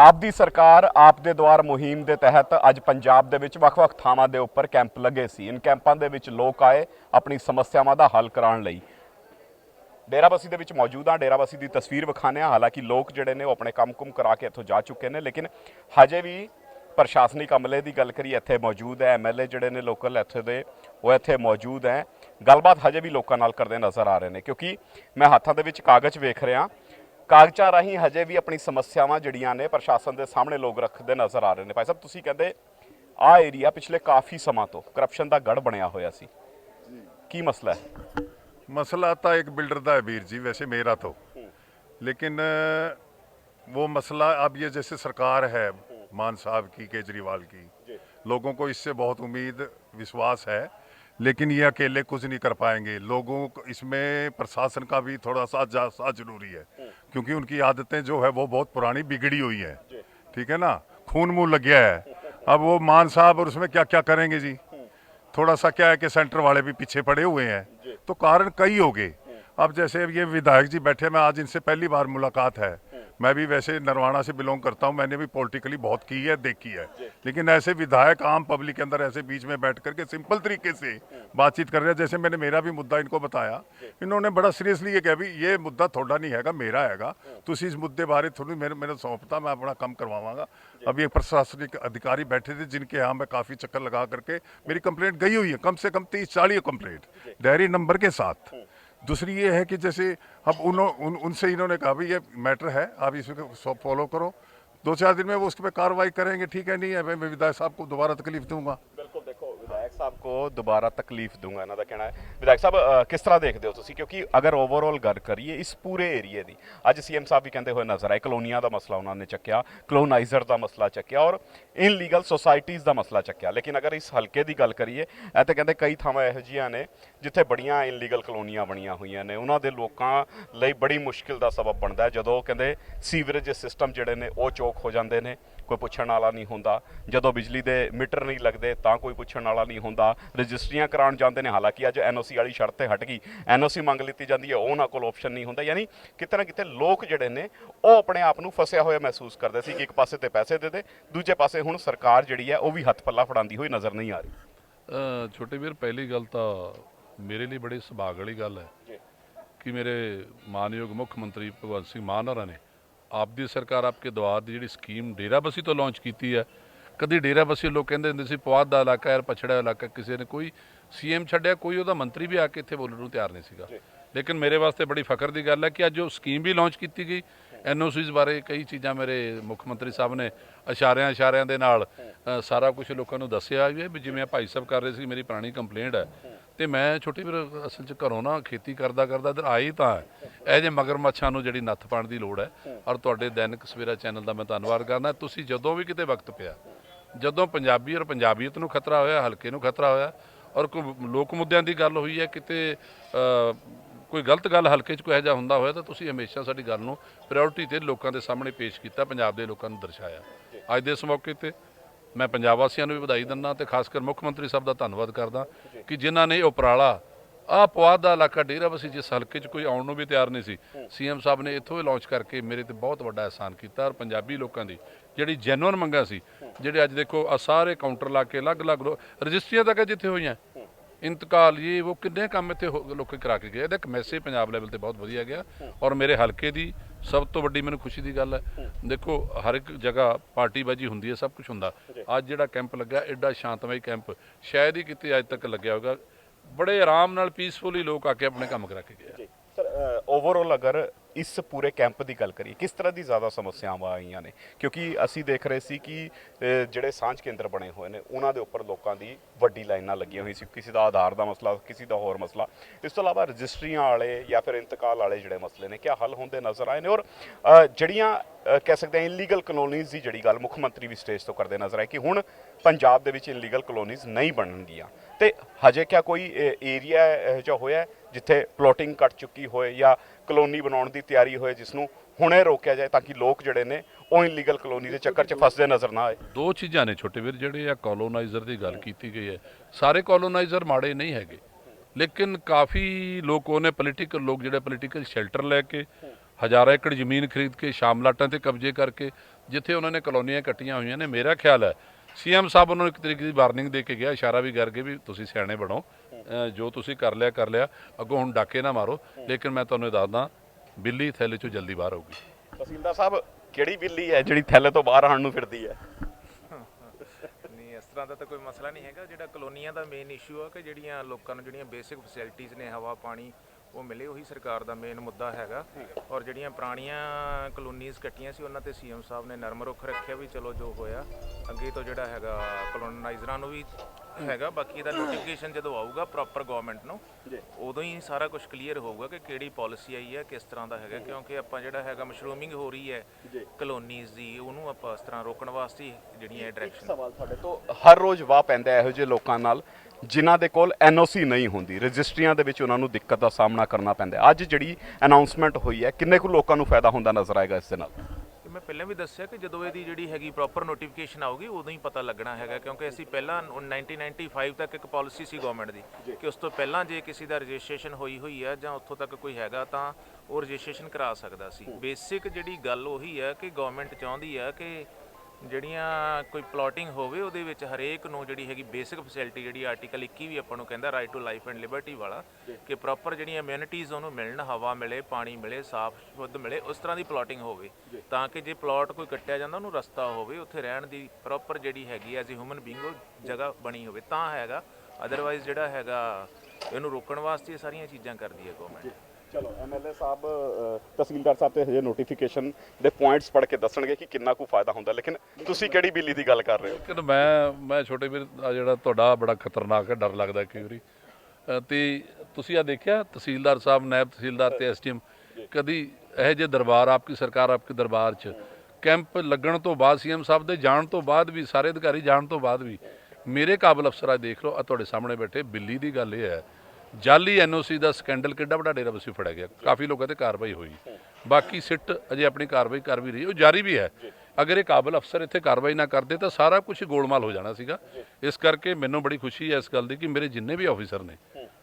ਆਪ ਦੀ ਸਰਕਾਰ ਆਪ ਦੇ ਦੁਆਰ ਮੁਹਿੰਮ ਦੇ ਤਹਿਤ ਅੱਜ ਪੰਜਾਬ ਦੇ ਵਿੱਚ ਵੱਖ-ਵੱਖ ਥਾਵਾਂ ਦੇ ਉੱਪਰ ਕੈਂਪ ਲੱਗੇ ਸੀ। ਇਨ ਕੈਂਪਾਂ ਦੇ ਵਿੱਚ ਲੋਕ ਆਏ ਆਪਣੀ ਸਮੱਸਿਆਵਾਂ ਦਾ ਹੱਲ ਕਰਾਉਣ ਲਈ। ਡੇਰਾਬੱਸੀ ਦੇ ਵਿੱਚ ਮੌਜੂਦ ਹਾਂ। ਡੇਰਾਬੱਸੀ ਦੀ ਤਸਵੀਰ ਵਿਖਾਣੇ ਆ ਹਾਲਾਂਕਿ ਲੋਕ ਜਿਹੜੇ ਨੇ ਉਹ ਆਪਣੇ ਕੰਮ-ਕੁਮ ਕਰਾ ਕੇ ਇੱਥੋਂ ਜਾ ਚੁੱਕੇ ਨੇ, ਲੇਕਿਨ ਹਜੇ ਵੀ ਪ੍ਰਸ਼ਾਸਨਿਕ ਅਮਲੇ ਦੀ ਗੱਲ ਕਰੀ ਇੱਥੇ ਮੌਜੂਦ ਹੈ। ਐਮਐਲਏ ਜਿਹੜੇ ਨੇ ਲੋਕਲ ਇੱਥੇ ਦੇ, ਉਹ ਇੱਥੇ ਮੌਜੂਦ ਹੈ। ਗੱਲਬਾਤ ਹਜੇ ਵੀ ਲੋਕਾਂ ਨਾਲ ਕਰਦੇ ਨਜ਼ਰ ਆ ਰਹੇ ਨੇ, ਕਿਉਂਕਿ ਮੈਂ ਹੱਥਾਂ ਦੇ ਵਿੱਚ ਕਾਗਜ਼ ਵੇਖ ਰਿਹਾ। ਕਾਗਜ਼ਾਂ ਰਾਹੀਂ ਹਜੇ ਵੀ ਆਪਣੀ ਸਮੱਸਿਆਵਾਂ ਜਿਹੜੀਆਂ ਨੇ ਪ੍ਰਸ਼ਾਸਨ ਦੇ ਸਾਹਮਣੇ ਲੋਕ ਰੱਖਦੇ ਨਜ਼ਰ ਆ ਰਹੇ ਨੇ ਭਾਈ ਸਾਹਿਬ ਤੁਸੀਂ ਕਹਿੰਦੇ ਆਹ ਏਰੀਆ ਪਿਛਲੇ ਕਾਫੀ ਸਮਾਂ ਤੋਂ ਕਰਪਸ਼ਨ ਦਾ ਗੜ ਬਣਿਆ ਹੋਇਆ ਸੀ ਕੀ ਮਸਲਾ ਹੈ मसला था एक बिल्डर का है वीर जी वैसे मेरा तो लेकिन अ, वो मसला अब ये जैसे सरकार है मान साहब की केजरीवाल की लोगों को इससे बहुत उम्मीद विश्वास है लेकिन ये अकेले कुछ नहीं कर पाएँगे। लोगों को इसमें प्रशासन का भी थोड़ा सा साथ ज़रूरी है क्योंकि उनकी आदतें जो है वो बहुत पुरानी बिगड़ी हुई है। ठीक है ना? खून मुँह लग गया है। अब वो मान साहब और उसमें क्या क्या करेंगे जी? थोड़ा सा क्या है कि सेंटर वाले भी पीछे पड़े हुए हैं। तो कारण कई हो गए। अब जैसे ये विधायक जी बैठे मैं आज इनसे पहली बार मुलाकात है। मैं भी वैसे नरवाणा से बिलोंग करता हूँ मैंने भी पॉलिटिकली बहुत की है देखी है। लेकिन ऐसे विधायक आम पब्लिक के अंदर ऐसे बीच में बैठ करके सिंपल तरीके से बातचीत कर रहे हैं। जैसे मैंने मेरा भी मुद्दा इनको बताया इन्होंने बड़ा सीरियसली ये कहा भी ये मुद्दा थोड़ा नहीं हैगा मेरा हैगा। तुम इस मुद्दे बारे थोड़ी मेरे मेरा सौंपता मैं अपना काम करवाऊँगा अभी एक प्रशासनिक अधिकारी बैठे थे जिनके यहाँ मैं काफ़ी चक्कर लगा करके मेरी कंप्लेंट गई हुई है कम से कम तीस चालीस कंप्लेंट डायरी नंबर के साथ। दूसरी ये है कि जैसे हम उन, उन उनसे इन्होंने कहा भाई ये मैटर है आप इसको फॉलो करो दो चार दिन में वो उस पर कार्रवाई करेंगे ठीक है नहीं है मैं विधायक साहब को दोबारा तकलीफ दूंगा ਵਿਧਾਇਕ ਸਾਹਿਬ ਕੋ ਦੁਬਾਰਾ ਤਕਲੀਫ ਦੂੰਗਾ ਇਹਨਾਂ ਦਾ ਕਹਿਣਾ ਹੈ। ਵਿਧਾਇਕ ਸਾਹਿਬ ਅ, ਕਿਸ ਤਰ੍ਹਾਂ ਦੇਖਦੇ ਹੋ ਤੁਸੀਂ? ਕਿਉਂਕਿ ਅਗਰ ਓਵਰਆਲ ਗੱਲ ਕਰੀਏ ਇਸ ਪੂਰੇ ਏਰੀਏ ਦੀ ਅੱਜ ਸੀਐਮ ਸਾਹਿਬ ਵੀ ਕਹਿੰਦੇ ਹੋਏ ਨਜ਼ਰ ਆਏ ਕਲੋਨੀਆਂ ਦਾ ਮਸਲਾ ਉਹਨਾਂ ਨੇ ਚੱਕਿਆ ਕਲੋਨਾਈਜ਼ਰ ਦਾ ਮਸਲਾ ਚੱਕਿਆ ਔਰ ਇਨਲੀਗਲ ਸੁਸਾਇਟੀਜ਼ ਦਾ ਮਸਲਾ ਚੱਕਿਆ। ਲੇਕਿਨ ਅਗਰ ਇਸ ਹਲਕੇ ਦੀ ਗੱਲ ਕਰੀਏ ਇਹ ਤਾਂ ਕਹਿੰਦੇ ਕਈ ਥਾਵਾਂ ਇਹੋ ਜਿਹੀਆਂ ਨੇ ਜਿੱਥੇ ਬੜੀਆਂ ਇਨਲੀਗਲ ਕਲੋਨੀਆਂ ਬਣੀਆਂ ਹੋਈਆਂ ਨੇ। ਉਹਨਾਂ ਦੇ ਲੋਕਾਂ ਲਈ ਬੜੀ ਮੁਸ਼ਕਿਲ ਦਾ ਸਬਬ ਬਣਦਾ ਹੈ ਜਦੋਂ ਕਹਿੰਦੇ ਸੀਵਰੇਜ ਸਿਸਟਮ ਜਿਹੜੇ ਨੇ ਉਹ ਚੋਕ ਹੋ ਜਾਂਦੇ ਨੇ। ਕੋਈ ਪੁੱਛਣ ਵਾਲਾ ਨਹੀਂ ਹੁੰਦਾ। ਜਦੋਂ ਬਿਜਲੀ ਦੇ ਮੀਟਰ ਨਹੀਂ ਲੱਗਦੇ ਤਾਂ ਕੋਈ ਪੁੱਛਣ ਵਾਲਾ ਨਹੀਂ ਹੁੰਦਾ। ਰਜਿਸਟਰੀਆਂ ਕਰਾਉਣ ਜਾਂਦੇ ਨੇ ਹਾਲਾਂਕਿ ਅੱਜ ਐਨਓਸੀ ਵਾਲੀ ਸ਼ਰਤ ਤੇ ਹਟ ਗਈ। ਐਨਓਸੀ ਮੰਗ ਲਿੱਤੀ ਜਾਂਦੀ ਹੈ ਉਹਨਾਂ ਕੋਲ ਆਪਸ਼ਨ ਨਹੀਂ ਹੁੰਦਾ। ਯਾਨੀ ਕਿਤੇ ਨਾ ਕਿਤੇ ਲੋਕ ਜਿਹੜੇ ਨੇ ਉਹ ਆਪਣੇ ਆਪ ਨੂੰ ਫਸਿਆ ਹੋਇਆ ਮਹਿਸੂਸ ਕਰਦੇ ਸੀ ਕਿ ਇੱਕ ਪਾਸੇ ਤੇ ਪੈਸੇ ਦੇ ਦੇ ਦੂਜੇ ਪਾਸੇ ਹੁਣ ਸਰਕਾਰ ਜਿਹੜੀ ਹੈ ਉਹ ਵੀ ਹੱਥ ਪੱਲਾ ਫੜਾਉਂਦੀ ਹੋਈ ਨਜ਼ਰ ਨਹੀਂ ਆ ਰਹੀ। ਛੋਟੇ ਵੀਰ ਪਹਿਲੀ ਗੱਲ ਤਾਂ ਮੇਰੇ ਲਈ ਬੜੀ ਸੁਭਾਗ ਵਾਲੀ ਗੱਲ ਹੈ ਕਿ ਮੇਰੇ ਮਾਨਯੋਗ ਮੁੱਖ ਮੰਤਰੀ ਭਗਵੰਤ ਸਿੰਘ ਮਾਨ ਹੋਰਾਂ ਨੇ ਆਪ ਦੀ ਸਰਕਾਰ ਆਪਕੇ ਦੁਆਰ ਦੀ ਜਿਹੜੀ ਸਕੀਮ ਡੇਰਾਬੱਸੀ ਤੋਂ ਲਾਂਚ ਕੀਤੀ ਹੈ। ਕਦੀ ਡੇਰਾਬੱਸੀ ਲੋਕ ਕਹਿੰਦੇ ਹੁੰਦੇ ਸੀ, ਪੁਆਧ ਦਾ ਇਲਾਕਾ ਯਾਰ ਪਛੜਿਆ ਇਲਾਕਾ, ਕਿਸੇ ਨੇ ਕੋਈ ਸੀਐਮ ਛੱਡਿਆ, ਕੋਈ ਉਹਦਾ ਮੰਤਰੀ ਵੀ ਆ ਕੇ ਇੱਥੇ ਬੋਲਣ ਨੂੰ ਤਿਆਰ ਨਹੀਂ ਸੀਗਾ। ਲੇਕਿਨ ਮੇਰੇ ਵਾਸਤੇ ਬੜੀ ਫਖਰ ਦੀ ਗੱਲ ਹੈ ਕਿ ਅੱਜ ਉਹ ਸਕੀਮ ਵੀ ਲਾਂਚ ਕੀਤੀ ਗਈ। ਐਨਓਸੀਜ਼ ਬਾਰੇ ਕਈ ਚੀਜ਼ਾਂ ਮੇਰੇ ਮੁੱਖ ਮੰਤਰੀ ਸਾਹਿਬ ਨੇ ਇਸ਼ਾਰਿਆਂ ਇਸ਼ਾਰਿਆਂ ਦੇ ਨਾਲ ਸਾਰਾ ਕੁਝ ਲੋਕਾਂ ਨੂੰ ਦੱਸਿਆ ਵੀ ਇਹ ਵੀ ਜਿਵੇਂ ਭਾਈ ਸਾਹਿਬ ਕਰ ਰਹੇ ਸੀ, ਮੇਰੀ ਪੁਰਾਣੀ ਕੰਪਲੇਂਟ ਹੈ। ਤੇ ਮੈਂ ਛੋਟੀ ਵੀਰ, ਅਸਲ ਚ ਘਰੋਂ ਨਾ ਖੇਤੀ ਕਰਦਾ ਕਰਦਾ ਇੱਧਰ ਆਈ ਤਾਂ ਹੈ। ਇਹ ਜੇ ਮਗਰਮੱਛਾਂ ਨੂੰ ਜਿਹੜੀ ਨੱਥ ਪਾਉਣ ਦੀ ਲੋੜ ਹੈ, ਔਰ ਤੁਹਾਡੇ ਦੈਨਿਕ ਸਵੇਰਾ ਚੈਨਲ ਦਾ ਮੈਂ ਧੰਨਵਾਦ ਕਰਦਾ ਤੁਸੀਂ ਜਦੋਂ ਵੀ ਕਿਤੇ ਵਕਤ ਪਿਆ, ਜਦੋਂ ਪੰਜਾਬੀ ਔਰ ਪੰਜਾਬੀਅਤ ਨੂੰ ਖਤਰਾ ਹੋਇਆ, ਹਲਕੇ ਨੂੰ ਖਤਰਾ ਹੋਇਆ, ਔਰ ਕੋਈ ਲੋਕ ਮੁੱਦਿਆਂ ਦੀ ਗੱਲ ਹੋਈ ਹੈ, ਕਿਤੇ ਕੋਈ ਗਲਤ ਗੱਲ ਹਲਕੇ 'ਚ ਕੋਈ ਇਹੋ ਜਿਹਾ ਹੁੰਦਾ ਹੋਇਆ, ਤਾਂ ਤੁਸੀਂ ਹਮੇਸ਼ਾ ਸਾਡੀ ਗੱਲ ਨੂੰ ਪ੍ਰਾਇੋਰਟੀ ਤੇ ਲੋਕਾਂ ਦੇ ਸਾਹਮਣੇ ਪੇਸ਼ ਕੀਤਾ, ਪੰਜਾਬ ਦੇ ਲੋਕਾਂ ਨੂੰ ਦਰਸਾਇਆ ਅੱਜ ਦੇ ਇਸ ਮੌਕੇ ਤੇ ਮੈਂ ਪੰਜਾਬ ਵਾਸੀਆਂ ਨੂੰ ਵੀ ਵਧਾਈ ਦਿੰਦਾ ਤੇ ਖਾਸ ਕਰ ਮੁੱਖ ਮੰਤਰੀ ਸਾਹਿਬ ਦਾ ਧੰਨਵਾਦ ਕਰਦਾ ਕਿ ਜਿਨ੍ਹਾਂ ਨੇ ਇਹ ਉਪਰਾਲਾ ਆ ਪੁਆਧ ਦਾ ਇਲਾਕਾ ਡੇਰਾਬੱਸੀ ਜਿਸ ਹਲਕੇ 'ਚ ਕੋਈ ਆਉਣ ਨੂੰ ਵੀ ਤਿਆਰ ਨਹੀਂ ਸੀ, ਸੀਐਮ ਸਾਹਿਬ ਨੇ ਇੱਥੋਂ ਹੀ ਲਾਂਚ ਕਰਕੇ ਮੇਰੇ ਤੇ ਬਹੁਤ ਵੱਡਾ ਅਹਿਸਾਨ ਕੀਤਾ ਔਰ ਪੰਜਾਬੀ ਲੋਕਾਂ ਦੀ ਜਿਹੜੀ ਜੈਨੂਅਨ ਮੰਗਾਂ ਸੀ, ਜਿਹੜੇ ਅੱਜ ਦੇਖੋ ਆ ਸਾਰੇ ਕਾਊਂਟਰ ਲਾ ਕੇ ਅਲੱਗ-ਅਲੱਗ ਰਜਿਸਟਰੀਆਂ ਤੱਕ ਜਿੱਥੇ ਹੋਈਆਂ। ਇੰਤਕਾਲ ਇਹ ਉਹ ਕਿੰਨੇ ਕੰਮ ਇੱਥੇ ਹੋ- ਲੋਕੀ ਕਰਾ ਕੇ ਗਏ। ਇਹਦਾ ਇੱਕ ਮੈਸੇਜ ਪੰਜਾਬ ਲੈਵਲ ਤੇ ਬਹੁਤ ਵਧੀਆ ਗਿਆ ਔਰ ਮੇਰੇ ਹਲਕੇ ਦੀ ਸਭ ਤੋਂ ਵੱਡੀ ਮੈਨੂੰ ਖੁਸ਼ੀ ਦੀ ਗੱਲ ਹੈ। ਦੇਖੋ ਹਰ ਇੱਕ ਜਗ੍ਹਾ ਪਾਰਟੀ ਬਾਜੀ ਹੁੰਦੀ ਹੈ ਸਭ ਕੁਝ ਹੁੰਦਾ। ਅੱਜ ਜਿਹੜਾ ਕੈਂਪ ਲੱਗਾ ਐਡਾ ਸ਼ਾਂਤਮਈ ਕੈਂਪ ਸ਼ਾਇਦ ਹੀ ਕਿਤੇ ਅੱਜ ਤੱਕ ਲੱਗਿਆ ਹੋਗਾ ਬੜੇ ਆਰਾਮ ਨਾਲ ਪੀਸਫੁਲੀ ਲੋਕ ਆ ਕੇ ਆਪਣੇ ਕੰਮ ਕਰਾ ਕੇ ਗਏ। ਸਰ ਓਵਰਆਲ ਅਗਰ ਇਸ ਪੂਰੇ ਕੈਂਪ ਦੀ ਗੱਲ ਕਰੀਏ ਕਿਸ ਤਰ੍ਹਾਂ ਦੀ ਜ਼ਿਆਦਾ ਸਮੱਸਿਆਵਾਂ ਆਈਆਂ ਨੇ? ਕਿਉਂਕਿ ਅਸੀਂ ਦੇਖ ਰਹੇ ਸੀ ਕਿ ਅ, ਜਿਹੜੇ ਸਾਂਝ ਕੇਂਦਰ ਬਣੇ ਹੋਏ ਨੇ ਉਹਨਾਂ ਦੇ ਉੱਪਰ ਲੋਕਾਂ ਦੀ ਵੱਡੀ ਲਾਈਨਾਂ ਲੱਗੀਆਂ ਹੋਈਆਂ ਸੀ। ਕਿਸੇ ਦਾ ਆਧਾਰ ਦਾ ਮਸਲਾ ਕਿਸੇ ਦਾ ਹੋਰ ਮਸਲਾ। ਇਸ ਤੋਂ ਇਲਾਵਾ ਰਜਿਸਟਰੀਆਂ ਵਾਲੇ ਜਾਂ ਫਿਰ ਇੰਤਕਾਲ ਵਾਲੇ ਜਿਹੜੇ ਮਸਲੇ ਨੇ ਕਿਆ ਹੱਲ ਹੁੰਦੇ ਨਜ਼ਰ ਆਏ ਨੇ? ਔਰ ਅ, ਜਿਹੜੀਆਂ ਅ, ਕਹਿ ਸਕਦੇ ਹਾਂ ਇਲੀਗਲ ਕਲੋਨੀਜ਼ ਦੀ ਜਿਹੜੀ ਗੱਲ ਮੁੱਖ ਮੰਤਰੀ ਵੀ ਸਟੇਜ ਤੋਂ ਕਰਦੇ ਨਜ਼ਰ ਆਏ ਕਿ ਹੁਣ ਪੰਜਾਬ ਦੇ ਵਿੱਚ ਇਲੀਗਲ ਕਲੋਨੀਜ਼ ਨਹੀਂ ਬਣਨਗੀਆਂ ਤੇ ਹਜੇ ਕਿਆ ਕੋਈ ਏਰੀਆ ਇਹੋ ਜਿਹਾ ਹੋਇਆ ਹੈ ਜਿੱਥੇ ਪਲੋਟਿੰਗ ਕੱਟ ਚੁੱਕੀ ਹੋਏ ਜਾਂ ਕਲੋਨੀ ਬਣਾਉਣ ਦੀ ਤਿਆਰੀ ਹੋਏ ਜਿਸ ਨੂੰ ਹੁਣੇ ਰੋਕਿਆ ਜਾਏ ਤਾਂ ਕਿ ਲੋਕ ਜਿਹੜੇ ਨੇ ਉਹ ਇਨਲੀਗਲ ਕਲੋਨੀ ਦੇ ਚੱਕਰ 'ਚ ਫਸਦੇ ਨਜ਼ਰ ਨਾ ਆਏ। ਦੋ ਚੀਜ਼ਾਂ ਨੇ ਛੋਟੇ ਵੀਰ, ਜਿਹੜੇ ਆ ਕਲੋਨਾਈਜ਼ਰ ਦੀ ਗੱਲ ਕੀਤੀ ਗਈ ਹੈ। ਸਾਰੇ ਕਲੋਨਾਈਜ਼ਰ ਮਾੜੇ ਨਹੀਂ ਹੈਗੇ, ਲੇਕਿਨ ਕਾਫੀ ਲੋਕ ਉਹਨੇ ਪੋਲੀਟੀਕਲ ਲੋਕ ਜਿਹੜੇ ਪੋਲੀਟੀਕਲ ਸ਼ੈਲਟਰ ਲੈ ਕੇ ਹਜ਼ਾਰਾਂ ਏਕੜ ਜ਼ਮੀਨ ਖਰੀਦ ਕੇ ਸ਼ਾਮਲਾਟਾਂ ਤੇ ਕਬਜ਼ੇ ਕਰਕੇ ਜਿੱਥੇ ਉਹਨਾਂ ਨੇ ਕਲੋਨੀਆਂ ਕੱਟੀਆਂ ਹੋਈਆਂ ਨੇ, ਮੇਰਾ ਖਿਆਲ ਹੈ ਸੀਐਮ ਸਾਹਿਬ ਉਹਨਾਂ ਨੂੰ ਇੱਕ ਤਰੀਕੇ ਦੀ ਵਾਰਨਿੰਗ ਦੇ ਕੇ ਗਿਆ, ਇਸ਼ਾਰਾ ਵੀ ਕਰਕੇ ਵੀ ਤੁਸੀਂ ਸਿਆਣੇ ਬਣੋ। ਜੋ ਤੁਸੀਂ ਕਰ ਲਿਆ ਕਰ ਲਿਆ। ਅੱਗੋਂ ਹੁਣ ਡਾਕੇ ਨਾ ਮਾਰੋ। ਲੇਕਿਨ ਮੈਂ ਤੁਹਾਨੂੰ ਇਹ ਦੱਸਦਾ ਬਿੱਲੀ ਥੈਲੇ ਚੋਂ ਜਲਦੀ ਬਾਹਰ ਆਊਗੀ। ਤਹਿਸੀਲਦਾਰ ਸਾਹਿਬ ਕਿਹੜੀ ਬਿੱਲੀ ਹੈ ਜਿਹੜੀ ਥੈਲੇ ਤੋਂ ਬਾਹਰ ਆਉਣ ਨੂੰ ਫਿਰਦੀ ਹੈ? ਨਹੀਂ ਇਸ ਤਰ੍ਹਾਂ ਦਾ ਤਾਂ ਕੋਈ ਮਸਲਾ ਨਹੀਂ ਹੈਗਾ। ਜਿਹੜਾ ਕਲੋਨੀਆਂ ਦਾ ਮੇਨ ਇਸ਼ੂ ਆ ਕਿ ਜਿਹੜੀਆਂ ਲੋਕਾਂ ਨੂੰ ਜਿਹੜੀਆਂ ਬੇਸਿਕ ਫੈਸਿਲਿਟੀਆਂ ਨੇ ਹਵਾ ਪਾਣੀ ਉਹ ਮਿਲੇ ਉਹੀ ਸਰਕਾਰ ਦਾ ਮੇਨ ਮੁੱਦਾ ਹੈਗਾ। ਔਰ ਜਿਹੜੀਆਂ ਪੁਰਾਣੀਆਂ ਕਲੋਨੀਆਂ ਕੱਟੀਆਂ ਸੀ ਉਹਨਾਂ ਤੇ ਸੀਐਮ ਸਾਹਿਬ ਨੇ ਨਰਮ ਰੁੱਖ ਰੱਖਿਆ ਵੀ ਚਲੋ ਜੋ ਹੋਇਆ। ਅੱਗੇ ਤੋਂ ਜਿਹੜਾ ਹੈਗਾ ਕਲੋਨਾਈਜ਼ਰਾਂ ਨੂੰ ਵੀ ਹੈਗਾ ਬਾਕੀ ਇਹਦਾ ਨੋਟੀਫਿਕੇਸ਼ਨ ਜਦੋਂ ਆਊਗਾ ਪ੍ਰੋਪਰ ਗਵਰਨਮੈਂਟ ਨੂੰ ਉਦੋਂ ਹੀ ਸਾਰਾ ਕੁਝ ਕਲੀਅਰ ਹੋਊਗਾ ਕਿ ਕਿਹੜੀ ਪਾਲਿਸੀ ਆਈ ਹੈ ਕਿਸ ਤਰ੍ਹਾਂ ਦਾ ਹੈਗਾ ਕਿਉਂਕਿ ਆਪਾਂ ਜਿਹੜਾ ਹੈਗਾ ਮਸ਼ਰੂਮਿੰਗ ਹੋ ਰਹੀ ਹੈ ਕਲੋਨੀਜ਼ ਦੀ ਉਹਨੂੰ ਆਪਾਂ ਇਸ ਤਰ੍ਹਾਂ ਰੋਕਣ ਵਾਸਤੇ ਜਿਹੜੀਆਂ ਇਹ ਡਾਇਰੈਕਸ਼ਨ ਸਵਾਲ ਤੁਹਾਡੇ ਤੋਂ ਹਰ ਰੋਜ਼ ਵਾਹ ਪੈਂਦਾ ਇਹੋ ਜਿਹੇ ਲੋਕਾਂ ਨਾਲ ਜਿਨ੍ਹਾਂ ਦੇ ਕੋਲ ਐਨਓਸੀ ਨਹੀਂ ਹੁੰਦੀ ਰਜਿਸਟਰੀਆਂ ਦੇ ਵਿੱਚ ਉਹਨਾਂ ਨੂੰ ਦਿੱਕਤ ਦਾ ਸਾਹਮਣਾ ਕਰਨਾ ਪੈਂਦਾ। ਅੱਜ ਜਿਹੜੀ ਅਨਾਉਂਸਮੈਂਟ ਹੋਈ ਹੈ ਕਿੰਨੇ ਕੁ ਲੋਕਾਂ ਨੂੰ ਫਾਇਦਾ ਹੁੰਦਾ ਨਜ਼ਰ ਆਏਗਾ ਇਸ ਦੇ ਨਾਲ? ਤੇ ਮੈਂ ਪਹਿਲਾਂ ਵੀ ਦੱਸਿਆ ਕਿ ਜਦੋਂ ਇਹਦੀ ਜਿਹੜੀ ਹੈਗੀ ਪ੍ਰੋਪਰ ਨੋਟੀਫਿਕੇਸ਼ਨ ਆਊਗੀ ਉਦੋਂ ਹੀ ਪਤਾ ਲੱਗਣਾ ਹੈਗਾ ਕਿਉਂਕਿ ਅਸੀਂ ਪਹਿਲਾਂ 1995 ਤੱਕ ਇੱਕ ਪਾਲਿਸੀ ਸੀ ਗਵਰਨਮੈਂਟ ਦੀ ਕਿ ਉਸ ਤੋਂ ਪਹਿਲਾਂ ਜੇ ਕਿਸੇ ਦਾ ਰਜਿਸਟ੍ਰੇਸ਼ਨ ਹੋਈ ਹੋਈ ਹੈ ਜਾਂ ਉੱਥੋਂ ਤੱਕ ਕੋਈ ਹੈਗਾ ਤਾਂ ਉਹ ਰਜਿਸਟ੍ਰੇਸ਼ਨ ਕਰਾ ਸਕਦਾ ਸੀ। ਬੇਸਿਕ ਜਿਹੜੀ ਗੱਲ ਉਹੀ ਹੈ ਕਿ ਗਵਰਨਮੈਂਟ ਚਾਹੁੰਦੀ ਹੈ ਕਿ ਜਿਹੜੀਆਂ ਕੋਈ ਪਲੋਟਿੰਗ ਹੋਵੇ ਉਹਦੇ ਵਿੱਚ ਹਰੇਕ ਨੂੰ ਜਿਹੜੀ ਹੈਗੀ ਬੇਸਿਕ ਫੈਸਿਲਿਟੀ ਜਿਹੜੀ ਆਰਟੀਕਲ 21 ਵੀ ਆਪਾਂ ਨੂੰ ਕਹਿੰਦਾ right to life and liberty ਵਾਲਾ ਕਿ ਪ੍ਰੋਪਰ ਜਿਹੜੀਆਂ ਇਮਿਊਨਿਟੀਜ਼ ਉਹਨੂੰ ਮਿਲਣ ਹਵਾ ਮਿਲੇ ਪਾਣੀ ਮਿਲੇ ਸਾਫ਼ ਸ਼ੁੱਧ ਮਿਲੇ ਉਸ ਤਰ੍ਹਾਂ ਦੀ ਪਲੋਟਿੰਗ ਹੋਵੇ। ਤਾਂ ਕਿ ਜੇ ਪਲਾਟ ਕੋਈ ਕੱਟਿਆ ਜਾਂਦਾ ਉਹਨੂੰ ਰਸਤਾ ਹੋਵੇ ਉੱਥੇ ਰਹਿਣ ਦੀ ਪ੍ਰੋਪਰ ਜਿਹੜੀ ਹੈਗੀ ਐਜ਼ ਅ ਹਿਊਮਨ ਬੀਇੰਗ ਉਹ ਜਗ੍ਹਾ ਬਣੀ ਹੋਵੇ। ਤਾਂ ਹੈਗਾ ਅਦਰਵਾਈਜ਼ ਜਿਹੜਾ ਹੈਗਾ ਇਹਨੂੰ ਰੋਕਣ ਵਾਸਤੇ ਸਾਰੀਆਂ ਚੀਜ਼ਾਂ ਕਰਦੀ ਹੈ ਗਵਰਨਮੈਂਟ ਚਲੋ ਐਮਐਲਏ ਸਾਹਿਬ ਤਹਿਸੀਲਦਾਰ ਸਾਹਿਬ ਤੇ ਹਜੇ ਨੋਟੀਫਿਕੇਸ਼ਨ ਦੇ ਪੁਆਇੰਟਸ ਪੜ੍ਹ ਕੇ ਦੱਸਣਗੇ ਕਿ ਕਿੰਨਾ ਕੁ ਫਾਇਦਾ ਹੁੰਦਾ। ਲੇਕਿਨ ਤੁਸੀਂ ਕਿਹੜੀ ਬਿੱਲੀ ਦੀ ਗੱਲ ਕਰ ਰਹੇ ਹੋ? ਲੇਕਿਨ ਮੈਂ ਮੈਂ ਛੋਟੇ ਵੀਰ ਆ ਜਿਹੜਾ ਤੁਹਾਡਾ ਬੜਾ ਖਤਰਨਾਕ ਹੈ ਡਰ ਲੱਗਦਾ ਕਈ ਵਾਰੀ। ਤੇ ਤੁਸੀਂ ਆ ਦੇਖਿਆ ਤਹਿਸੀਲਦਾਰ ਸਾਹਿਬ ਨਾਇਬ ਤਹਿਸੀਲਦਾਰ ਤੇ ਐਸਟੀਐਮ ਕਦੀ ਇਹ ਜੇ ਦਰਬਾਰ ਆਪਕੀ ਸਰਕਾਰ ਆਪਕੇ ਦਰਬਾਰ 'ਚ ਕੈਂਪ ਲੱਗਣ ਤੋਂ ਬਾਅਦ ਸੀਐਮ ਸਾਹਿਬ ਦੇ ਜਾਣ ਤੋਂ ਬਾਅਦ ਵੀ ਸਾਰੇ ਅਧਿਕਾਰੀ ਜਾਣ ਤੋਂ ਬਾਅਦ ਵੀ ਮੇਰੇ ਕਾਬਲ ਅਫਸਰ ਦੇਖ ਲਓ ਆ ਤੁਹਾਡੇ ਸਾਹਮਣੇ ਬੈਠੇ ਬਿੱਲੀ ਦੀ ਗੱਲ ਇਹ ਹੈ ਜਾਲੀ ਐਨਓਸੀ ਦਾ ਸਕੈਂਡਲ ਕਿੱਡਾ ਵੱਡਾ ਡੇਰਾ ਬਸੀ ਫੜਿਆ ਗਿਆ। ਕਾਫੀ ਲੋਕਾਂ ਤੇ ਕਾਰਵਾਈ ਹੋਈ। ਬਾਕੀ ਸਿੱਟ ਅਜੇ ਆਪਣੀ ਕਾਰਵਾਈ ਕਰ ਵੀ ਰਹੀ। ਉਹ ਜਾਰੀ ਵੀ ਹੈ। ਅਗਰ ਇਹ ਕਾਬਲ ਅਫਸਰ ਇੱਥੇ ਕਾਰਵਾਈ ਨਾ ਕਰਦੇ ਤਾਂ ਸਾਰਾ ਕੁਝ ਗੋਲਮਾਲ ਹੋ ਜਾਣਾ ਸੀਗਾ। ਇਸ ਕਰਕੇ ਮੈਨੂੰ ਬੜੀ ਖੁਸ਼ੀ ਹੈ ਇਸ ਗੱਲ ਦੀ ਕਿ ਮੇਰੇ ਜਿੰਨੇ ਵੀ ਆਫੀਸਰ ਨੇ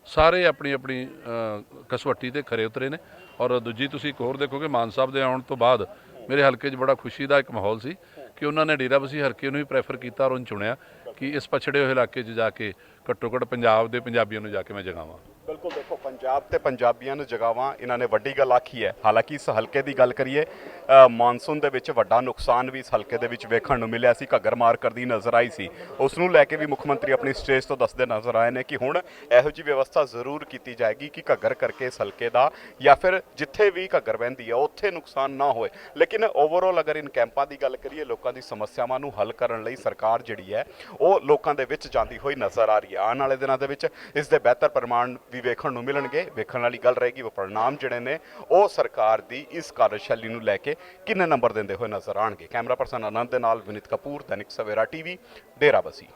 ਸਾਰੇ ਆਪਣੀ ਆਪਣੀ ਅ, ਕਸਵੱਟੀ ਤੇ ਖਰੇ ਉਤਰੇ ਨੇ। ਔਰ ਦੂਜੀ ਤੁਸੀਂ ਇੱਕ ਹੋਰ ਦੇਖੋਗੇ ਮਾਨ ਸਾਹਿਬ ਦੇ ਆਉਣ ਤੋਂ ਬਾਅਦ ਮੇਰੇ ਹਲਕੇ 'ਚ ਬੜਾ ਖੁਸ਼ੀ ਦਾ ਇੱਕ ਮਾਹੌਲ ਸੀ ਕਿ ਉਹਨਾਂ ਨੇ ਡੇਰਾਬੱਸੀ ਹਲਕੇ ਨੂੰ ਹੀ ਪ੍ਰੈਫਰ ਕੀਤਾ ਔਰ ਉਹਨੂੰ ਚੁਣਿਆ। ਕਿ ਇਸ ਪਛੜੇ ਹੋਏ ਇਲਾਕੇ 'ਚ ਜਾ ਕੇ ਘੱਟੋ ਘੱਟ ਪੰਜਾਬ ਦੇ ਪੰਜਾਬੀਆਂ ਨੂੰ ਜਾ ਕੇ ਮੈਂ ਜਗਾਵਾਂ। ਬਿਲਕੁਲ ਦੇਖੋ, ਪੰਜਾਬ ਤੇ ਪੰਜਾਬੀਆਂ ਨੂੰ ਜਗਾਵਾਂ ਇਹਨਾਂ ਨੇ ਵੱਡੀ ਗੱਲ ਆਖੀ ਹੈ। ਹਾਲਾਂਕਿ ਇਸ ਹਲਕੇ ਦੀ ਗੱਲ ਕਰੀਏ ਮੌਨਸੂਨ ਦੇ ਵਿੱਚ ਵੱਡਾ ਨੁਕਸਾਨ ਵੀ ਇਸ ਹਲਕੇ ਦੇ ਵਿੱਚ ਵੇਖਣ ਨੂੰ ਮਿਲਿਆ ਸੀ, ਘੱਗਰ ਮਾਰ ਕਰਦੀ ਨਜ਼ਰ ਆਈ ਸੀ। ਉਸ ਨੂੰ ਲੈ ਕੇ ਵੀ ਮੁੱਖ ਮੰਤਰੀ ਆਪਣੀ ਸਟੇਜ ਤੋਂ ਦੱਸਦੇ ਨਜ਼ਰ ਆਏ ਨੇ ਕਿ ਹੁਣ ਇਹੋ ਜਿਹੀ ਵਿਵਸਥਾ ਜ਼ਰੂਰ ਕੀਤੀ ਜਾਏਗੀ ਕਿ ਘੱਗਰ ਕਰਕੇ ਇਸ ਹਲਕੇ ਦਾ ਜਾਂ ਫਿਰ ਜਿੱਥੇ ਵੀ ਘੱਗਰ ਵਹਿੰਦੀ ਹੈ, ਉੱਥੇ ਨੁਕਸਾਨ ਨਾ ਹੋਏ। ਲੇਕਿਨ ਓਵਰਆਲ ਅਗਰ ਇਨ ਕੈਂਪਾਂ ਦੀ ਗੱਲ ਕਰੀਏ, ਲੋਕਾਂ ਦੀ ਸਮੱਸਿਆਵਾਂ ਨੂੰ ਹੱਲ ਕਰਨ ਲਈ ਸਰਕਾਰ ਜਿਹੜੀ ਹੈ, ਉਹ ਲੋਕਾਂ ਦੇ ਵਿੱਚ ਜਾਂਦੀ ਹੋਈ ਨਜ਼ਰ ਆ ਰਹੀ ਹੈ। ਆਉਣ ਵਾਲੇ ਦਿਨਾਂ ਦੇ ਵਿੱਚ ਇਸ ਦੇ ਬਿਹਤਰ ਪ੍ਰਮਾਣ ਵੀ ਵੇਖਣ ਨੂੰ ਮਿਲਣਗੇ। ਵੇਖਣ ਵਾਲੀ ਗੱਲ ਰਹੇਗੀ, ਉਹ ਪ੍ਰਣਾਮ ਜਿਹੜੇ ਨੇ, ਉਹ ਸਰਕਾਰ ਦੀ ਇਸ ਕਾਰਜਸ਼ੈਲੀ ਨੂੰ ਲੈ ਕੇ ਕਿੰਨੇ ਨੰਬਰ ਦਿੰਦੇ ਹੋਏ ਨਜ਼ਰ ਆਣਗੇ ਕੈਮਰਾ ਪਰਸਨ ਆਨੰਦ ਦੇ ਨਾਲ ਵਿਨੀਤ ਕਪੂਰ, ਦੈਨਿਕ ਸਵੇਰਾ ਟੀਵੀ ਡੇਰਾਬੱਸੀ